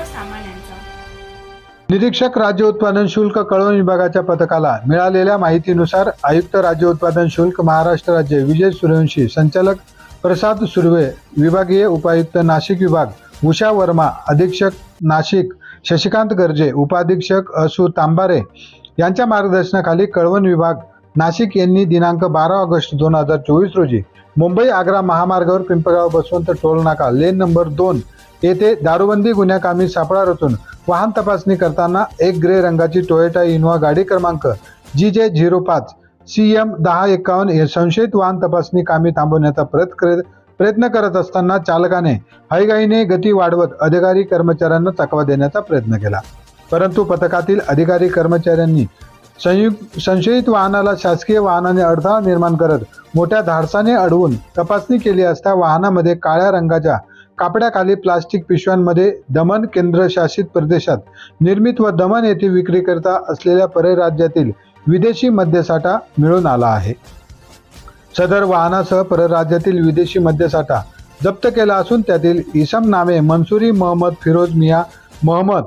सर्वसामान्यांचा. निरीक्षक राज्य उत्पादन शुल्क कळवण विभागाच्या पथकाला मिळालेल्या माहितीनुसार आयुक्त राज्य उत्पादन शुल्क महाराष्ट्र राज्य विजय सूर्यवंशी संचालक प्रसाद सुर्वे विभागीय उपायुक्त नाशिक विभाग उषा वर्मा अधीक्षक नाशिक शशिकांत गर्जे उपाधीक्षक असू तांबारे यांच्या मार्गदर्शनाखाली कळवण विभाग नाशिक यांनी दिनांक बारा ऑगस्ट दोन हजार चोवीस रोजी मुंबई आग्रा महामार्गावर पिंपळगाव बसवंत टोल नाका लेन नंबर दोन येथे दारूबंदी गुन्ह्याकामी सापळा रचून वाहन तपासणी करताना एक ग्रे रंगाची टोयोटा इनोवा गाडी क्रमांक जी जे झिरो पाच सी एम दहा एकावन्न हे संशयित वाहन तपासणी कामी थांबवण्याचा प्रयत्न करत प्रयत्न करत असताना चालकाने हायगाईने गती वाढवत अधिकारी कर्मचाऱ्यांना तकवा देण्याचा प्रयत्न केला. परंतु पथकातील अधिकारी कर्मचाऱ्यांनी संयुक्त संशयित वाहनाला शासकीय वाहनाने अडथळा निर्माण करत मोठ्या धाडसाने अडवून तपासणी केली असता वाहनामध्ये काळ्या रंगाच्या कापड्याखाली प्लास्टिक पिशव्यांमध्ये दमन केंद्रशासित प्रदेशात निर्मित व दमन येथे विक्रीकरिता असलेल्या परराज्यातील विदेशी मद्यसाठा मिळून आला आहे. सदर वाहनासह परराज्यातील विदेशी मद्यसाठा जप्त केला असून त्यातील इसम नामे मनसुरी मोहम्मद फिरोज मिया महम्मद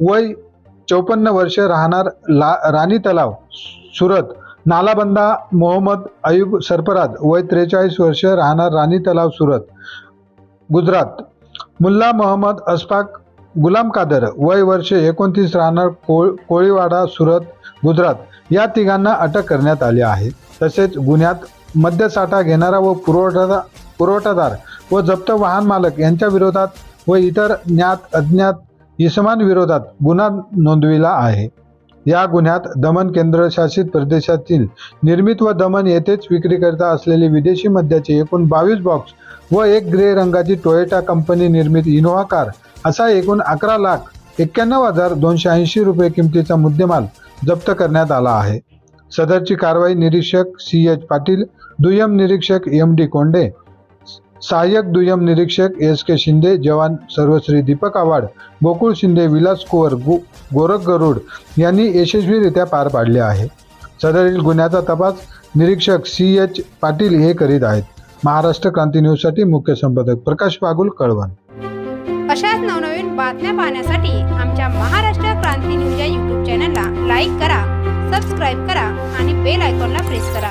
वय चौपन्न वर्ष राहणार ला राणी तलाव सुरत. नालाबंदा मोहम्मद अयुब सरफराज वय त्रेचाळीस वर्ष राहणार राणी तलाव सुरत. गुजरात. मुल्ला मोहम्मद अस्फाक गुलाम कादर वय वर्ष एकोणतीस राहणार कोळ कोळीवाडा सुरत गुजरात. या तिघांना अटक करण्यात आली आहे. तसेच गुन्ह्यात मद्यसाठा घेणारा व पुरवठादार पुरवठादार व जप्त वाहन मालक यांच्या विरोधात व इतर ज्ञात अज्ञात इसमांविरोधात गुन्हा नोंदविला आहे. या गुन्ह्यात दमन केंद्रशासित प्रदेशातील निर्मित व दमन येथेच विक्रीकरिता असलेले विदेशी मद्याचे एकूण बावीस बॉक्स व एक ग्रे रंगाची टोयोटा कंपनी निर्मित इनोव्हा कार असा एकूण अकरा लाख एक्क्याण्णव हजार दोनशे ऐंशी रुपये किमतीचा मुद्देमाल जप्त करण्यात आला आहे. सदरची कारवाई निरीक्षक सी एच पाटील दुय्यम निरीक्षक एम डी कोंडे सहाय्यक दुय्यम निरीक्षक एस के शिंदे जवान सर्वश्री दीपक आव्हाड गोकुळ शिंदे विलास कुवर गो गोरख गरुड यांनी यशस्वीरित्या पार पाडले आहे. सदरील गुन्ह्याचा तपास निरीक्षक सी एच पाटील हे करीत आहेत. महाराष्ट्र क्रांती न्यूजसाठी मुख्य संपादक प्रकाश पागुल कळवण. अशाच नवनवीन बातम्या पाहण्यासाठी आमच्या महाराष्ट्र क्रांती न्यूज या यूट्यूब चॅनलला लाईक करा सबस्क्राईब करा आणि बेल आयकॉनला प्रेस करा.